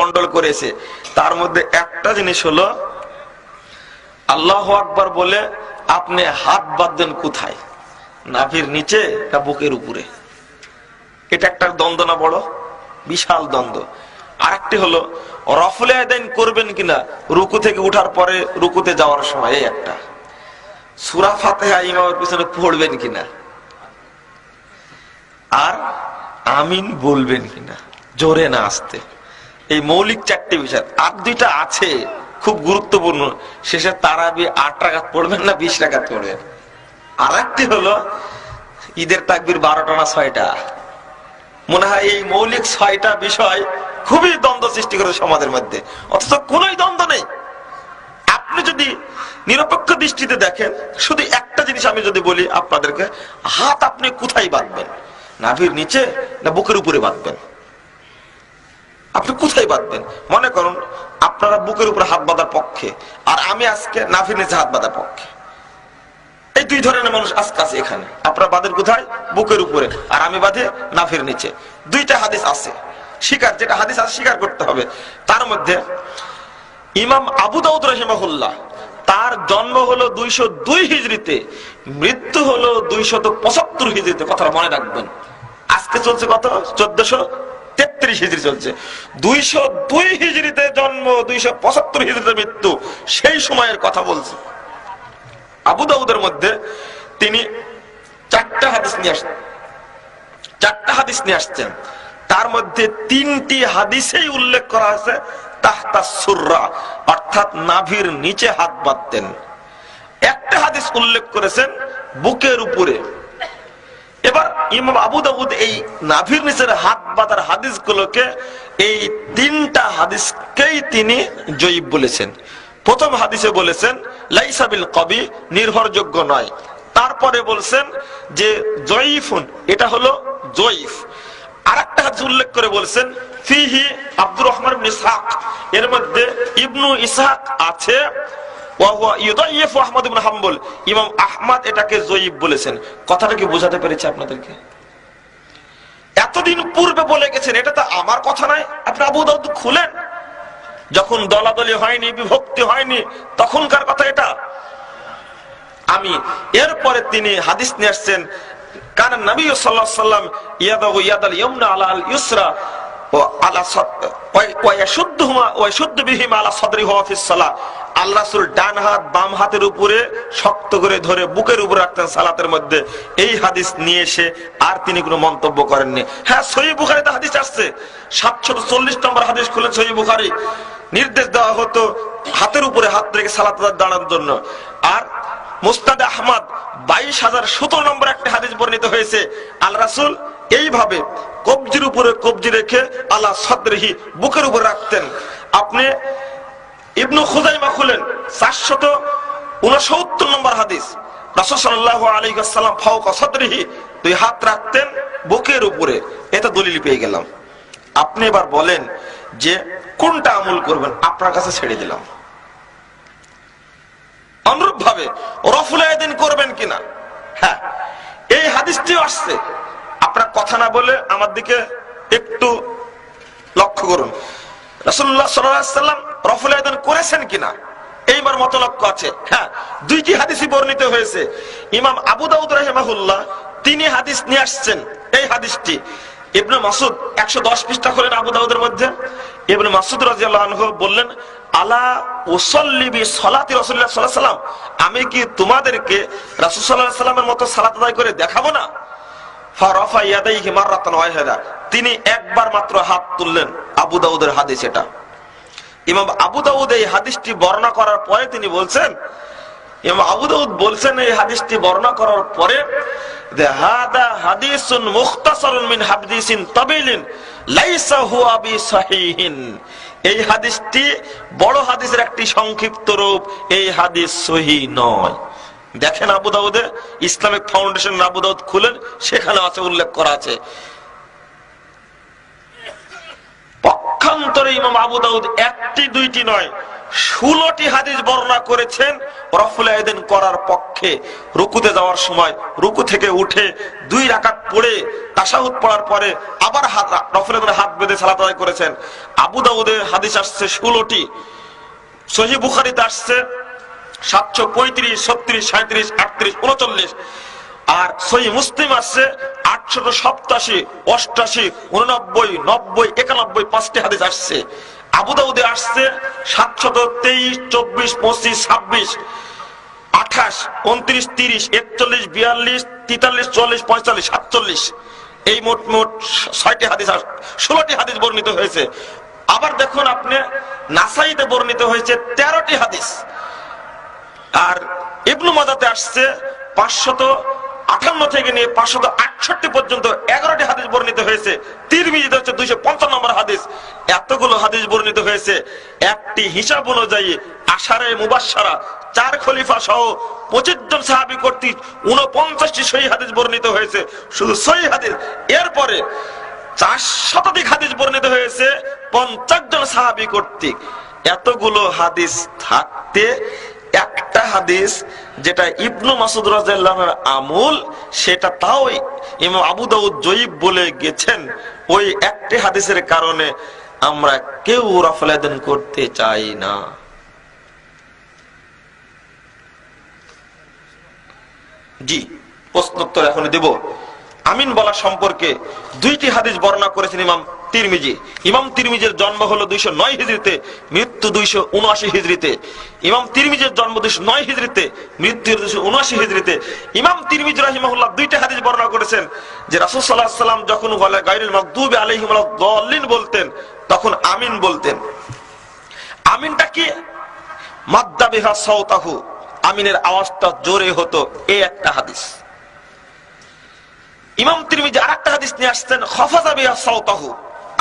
Control করেছে। তার মধ্যে একটা জিনিস হলো, আল্লাহ আকবার বলে, আপনি হাত বাঁধবেন কোথায়? নাভির নিচে না বুকের উপরে? এটা একটা দ্বন্দ্ব না বড়? বিশাল দ্বন্দ্ব। আরেকটি হলো, রফলে আদাইন করবেন কিনা? রুকু থেকে উঠার পরে রুকুতে যাওয়ার সময়। এই একটা। সুরা ফাতেহা ইমামের পিছনে পড়বেন কিনা? আর আমিন বলবেন কিনা? জোরে না আসতে। এই মৌলিক চারটি বিষয়। আর দুইটা আছে, খুব গুরুত্বপূর্ণ। শেষে তারাবি আট টাকাত পড়বেন না, বিশ টাকাত পড়বেন। আর একটি হলো, ঈদের তাকবির বারোটা না ছয়টা? মনে হয় এই মৌলিক ছয়টা বিষয় খুবই দ্বন্দ্ব সৃষ্টি করে সমাজের মধ্যে। অথচ কোন দ্বন্দ্ব নেই। আপনি যদি নিরপেক্ষ দৃষ্টিতে দেখেন, শুধু একটা জিনিস আমি যদি বলি আপনাদেরকে, হাত আপনি কোথায় বাঁধবেন? নাভির নিচে না বুকের উপরে বাঁধবেন? আপনি কোথায় বাঁধবেন মনে করুন, আপনারা বুকের উপরে হাত বাঁধার পক্ষে, আর আমি আজকে নাভির নিচে হাত বাঁধার পক্ষে। এই দুই ধরনের মানুষ আজকে আছে এখানে। আপনারা কোথায়? বুকের উপরে। আর আমি বাঁধে নিচে। দুইটা হাদিস আছে। স্বীকার যেটা হাদিস আছে স্বীকার করতে হবে। তার মধ্যে ইমাম আবু দাউদ রহিমাহুল্লাহ, তার জন্ম হলো দুইশো দুই হিজড়িতে, মৃত্যু হলো দুইশত পঁচাত্তর হিজড়িতে। কথাটা মনে রাখবেন। আজকে চলছে কত? চোদ্দশো তেত্রিশ হিজড়ি চলছে। দুইশো দুই হিজড়িতে জন্ম, দুইশো পঁচাত্তর হিজড়িতে মৃত্যু, সেই সময়ের কথা বলছে। আবু দাউদের মধ্যে তিনি চারটা হাদিস নিয়ে আসছেন চারটা হাদিস নিয়ে আসছেন। তার মধ্যে তিনটি হাদিসেই উল্লেখ করা আছে, তাহতা সুররা, অর্থাৎ নাভির নিচে হাত বাঁধতেন। একটা হাদিস উল্লেখ করেছেন, বুকের উপরে। ইমাম আবু দাউদ এই নাভির নিচের হাত বাঁধার হাদিসগুলোকে এই তিনটা হাদিসকেই তিনি জয়ীব বলেছেন। প্রথম হাদিসে বলেছেন লাইসাবিল কবি, নির্ভরযোগ্য নয়। তারপরে বলছেন যে জয়ীফুন, এটা হলো জয়ীফ। আর একটা হাদিস উল্লেখ করে বলছেন, ফিহি আব্দুর রহমান ইসহাক। এর মধ্যে ইবনু ইসহাক আছে হাম্বল। ইমাম আহমদ এটাকে জয়ীব বলেছেন। কথাটা কি বোঝাতে আপনাদেরকে? এতদিন পূর্বে বলে গেছেন, এটা তো আমার কথা আপনি আবু দাউদ খুলেন। যখন দলাদলি হয়নি, বিভক্তি হয়নি, তখনকার কথা এটা। আমি এরপরে তিনি হাদিস নিয়ে আসছেন কারণ নবী আলাইহি সাল্লাম ইয়াদাহু ইয়াদাল ইয়ামনা আলা আল ওয়া আলা ওয়া ইয়াশুদ্দুহুমা ওয়া ইয়াশুদ্দু বিহিমা আলা সাদরিহি ওয়া ফিস সালাহ। আল্লাহ ডান হাত, বাম হাতের উপরে শক্ত করে ধরে বুকের উপরে রাখতেন সালাতের মধ্যে। এই হাদিস নিয়ে এসে আর তিনি কোনো মন্তব্য করেননি। হ্যাঁ সহিহ বুখারীতে হাদিস আসছে। 740 নম্বর হাদিস খুলেন সহিহ বুখারি। নির্দেশ দেওয়া হতো হাতের উপরে হাত রেখে সালাত দাঁড়ানোর জন্য। আর মুস্তাদ আহমদ বাইশ হাজার সতেরো নম্বর একটা হাদিস বর্ণিত হয়েছে, আল রাসুল এইভাবে কবজির উপরে কবজি রেখে আল্লাহ সদরিহি বুকের উপরে রাখতেন। আপনি ইবনু খুজাইমা খুলেন, চারশত উনসত্তর নম্বর হাদিস। দুই হাত রাখতেন বুকের উপরে। দলিল পেয়ে গেলাম। আপনি এবার বলেন যে কোনটা আমল করবেন? আপনার কাছে ছেড়ে দিলাম। করবেন কিনা? হ্যাঁ এই আসছে। আপনার কথা না বলে আমার দিকে একটু লক্ষ্য করুন। রাসুল্লাহ সাল্লাম রফুল আয়দিন করেছেন কিনা? এইবার মত লক্ষ্য আছে। হ্যাঁ দুইটি হাদিসই বর্ণিত হয়েছে। ইমাম আবু দাউদ রাহেমাহুল্লাহ, তিনি হাদিস নিয়ে আসছেন। এই হাদিসটি ইবনে মাসুদ একশো দশ পৃষ্ঠা খোলেন আবু দাউদের মধ্যে। ইবনে মাসুদ রাজিয়াল্লাহ বললেন, আলা ওসল্লিবি সলাতি রসুল্লাহ সাল্লাহ সাল্লাম আমি কি তোমাদেরকে রাসুল সাল্লাহ সাল্লামের মতো সালাত আদায় করে দেখাবো না? ফারাফা ইয়াদাইহি মাররাতান ওয়াহিদা। তিনি একবার মাত্র হাত তুললেন আবু দাউদের হাদিস এটা। ইমাম আবু দাউদ এই হাদিসটি বর্ণনা করার পরে তিনি বলছেন, ইমাম আবু দাউদ বলছেন এই হাদিসটি বর্ণনা করার পরে হাদা হাদিসুন মুখতাসারুন মিন হাদিসিন তাবিলিন লাইসা হুয়া বিসাহিহিন এই হাদিসটি বড় হাদিসের একটি সংক্ষিপ্ত রূপ, এই হাদিস সহি নয়। দেখেন আবু দাউদে ইসলামিক ফাউন্ডেশন আবু দাউদ খুলেন সেখানে আছে, উল্লেখ করা আছে। পক্ষান্তরে ইমাম আবু দাউদ একটি, দুইটি নয়, ষোলোটি হাদিস বর্ণনা করেছেন। রফুল আয়দিন করার পক্ষে রুকুতে যাওয়ার সময় রুকু থেকে উঠে দুই রাকাত পড়ে তাসাহুদ পড়ার পরে আবার হাত রফুল আয়দিন হাত বেঁধে সালাত আদায় করেছেন। আবু দাউদে হাদিস আসছে ষোলোটি সহি বুখারিতে আসছে সাতশো পঁয়ত্রিশ, ছত্রিশ সাঁত্রিশ আটত্রিশ, উনচল্লিশ, আর সহি মুসলিম আসছে আটশত সপ্তাশি, অষ্টাশি উননব্বই নব্বই, একানব্বই পাঁচটি হাদিস আসছে। আবুদাউদে আসছে সাতশত তেইশ, চব্বিশ, পঁচিশ, ছাব্বিশ, আঠাশ, উনত্রিশ, তিরিশ, একচল্লিশ, বিয়াল্লিশ, তেতাল্লিশ চল্লিশ পঁয়তাল্লিশ, সাতচল্লিশ। এই মোট মোট ছয়টি হাদিস ষোলোটি হাদিস বর্ণিত হয়েছে। আবার দেখুন আপনি, নাসাইতে বর্ণিত হয়েছে তেরোটি হাদিস। আর ইবনু মাজাতে আসছে পাঁচশত আঠান্ন থেকে নিয়ে পাঁচশত আটষট্টি পর্যন্ত এগারোটি হাদিস বর্ণিত হয়েছে। তিরমিজিতে হচ্ছে দুইশো পঞ্চান্ন নম্বর হাদিস। এতগুলো হাদিস বর্ণিত হয়েছে। একটি হিসাব অনুযায়ী আষাঢ়ে মুবাসারা চার খলিফা সহ পঁচিশ জন সাহাবি কর্তৃক উনপঞ্চাশটি সহি হাদিস বর্ণিত হয়েছে। শুধু সহি হাদিস, এরপরে চার শতাধিক হাদিস বর্ণিত হয়েছে পঞ্চাশ জন সাহাবি কর্তৃক। এতগুলো হাদিস থাকতে একটা হাদিস যেটা ইবনু মাসুদ রাজার আমুল, সেটা তাও ইমাম আবু দাউদ জয়ীব বলে গেছেন। ওই একটি হাদিসের কারণে আমরা কেউ রাফলাদেন করতে চাই না। জি, প্রশ্নোত্তর এখন দেব। আমিন বলা সম্পর্কে দুইটি হাদিস বর্ণনা করেছেন ইমাম তিরমিজি। ইমাম তিরমিজের জন্ম হলো দুইশো নয় হিজড়িতে, মৃত্যু দুইশো উনআশি হিজড়িতে। ইমাম তিরমিজের জন্ম দুইশো নয় হিজড়িতে, মৃত্যু দুইশো উনআশি হিজড়িতে। ইমাম তিরমিজ রাহিমাহুল্লাহ দুইটা হাদিস বর্ণনা করেছেন যে রাসূল আলাইহি সাল্লাম যখন বলে গায়রুল মাগদুবি আলাইহিম ওয়ালাদ-দাল্লিন বলতেন, তখন আমিন বলতেন। আমিনটা কি? মাদ্দা বিহা সাউতাহু। আমিনের আওয়াজটা জোরে হতো এই একটা হাদিস। ইমাম তিরমিজি আরেকটা হাদিস নিয়ে আসছেন, খফাজা বিহা সাউতাহু।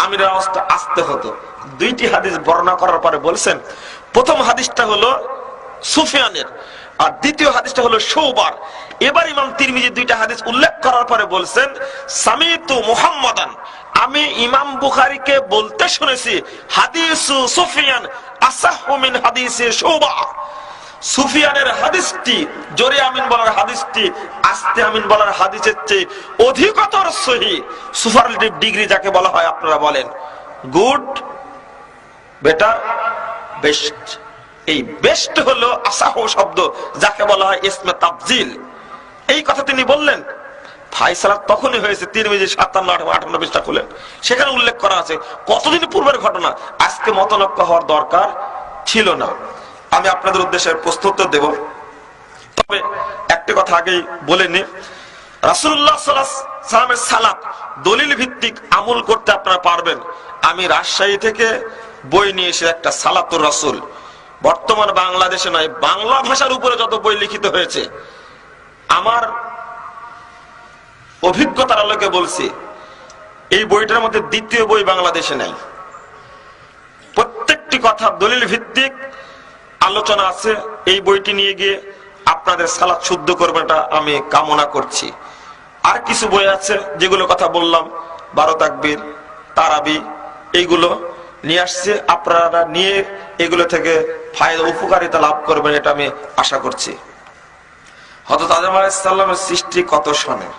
আমিনের আওয়াজটা আস্তে হতো। দুইটি হাদিস বর্ণনা করার পরে বলছেন, প্রথম হাদিসটা হলো সুফিয়ানের আর দ্বিতীয় হাদিসটা হলো সৌবার এবার ইমাম তিরমিজি দুইটা হাদিস উল্লেখ করার পরে বলছেন, সামিতু মুহাম্মাদান। আমি ইমাম বুখারীকে বলতে শুনেছি, হাদিসু সুফিয়ান আসাহু মিন হাদিসে সৌবা সুফিয়ানের হাদিসটি জোরে আমিন বলার হাদিসটি আস্তে আমিন বলার হাদিসের চেয়ে অধিকতর সহি সুপারলেটিভ ডিগ্রি যাকে বলা হয় আপনারা বলেন। Good, better, best. এই বেস্ট হলো আসাহ শব্দ যাকে বলা হয় ইসমে তাবজিল এই কথা তিনি বললেন। ফাইসালা তখনই হয়েছে তিন মিজি সাতান্ন আঠান্ন পৃষ্ঠা খুলেন সেখানে উল্লেখ করা আছে, কতদিন পূর্বের ঘটনা? আজকে মতনক্য হওয়ার দরকার ছিল না। আমি আপনাদের উদ্দেশ্যে প্রস্তুত দেব। তবে একটি কথা আগেই বলে নি। রাসুল্লাহ সালামের দলিল ভিত্তিক আমল করতে আপনারা পারবেন। আমি রাজশাহী থেকে বই নিয়ে এসে একটা সালাতুর রাসুল। বর্তমান বাংলাদেশে নয়, বাংলা ভাষার উপরে যত বই লিখিত হয়েছে, আমার অভিজ্ঞতার আলোকে বলছি, এই বইটার মধ্যে দ্বিতীয় বই বাংলাদেশে নাই। প্রত্যেকটি কথা দলিল ভিত্তিক আলোচনা আছে, এই বইটি নিয়ে গিয়ে আপনাদের সালাদ শুদ্ধ করবেটা আমি কামনা করছি। আর কিছু বই আছে যেগুলো কথা বললাম, বারো তাকবীর, তারাবি, এইগুলো নিয়ে আসছে। আপনারা নিয়ে এগুলো থেকে ফায়দা, উপকারিতা লাভ করবেন এটা আমি আশা করছি। হত আজম আলাইসাল্লামের সৃষ্টি কত সনের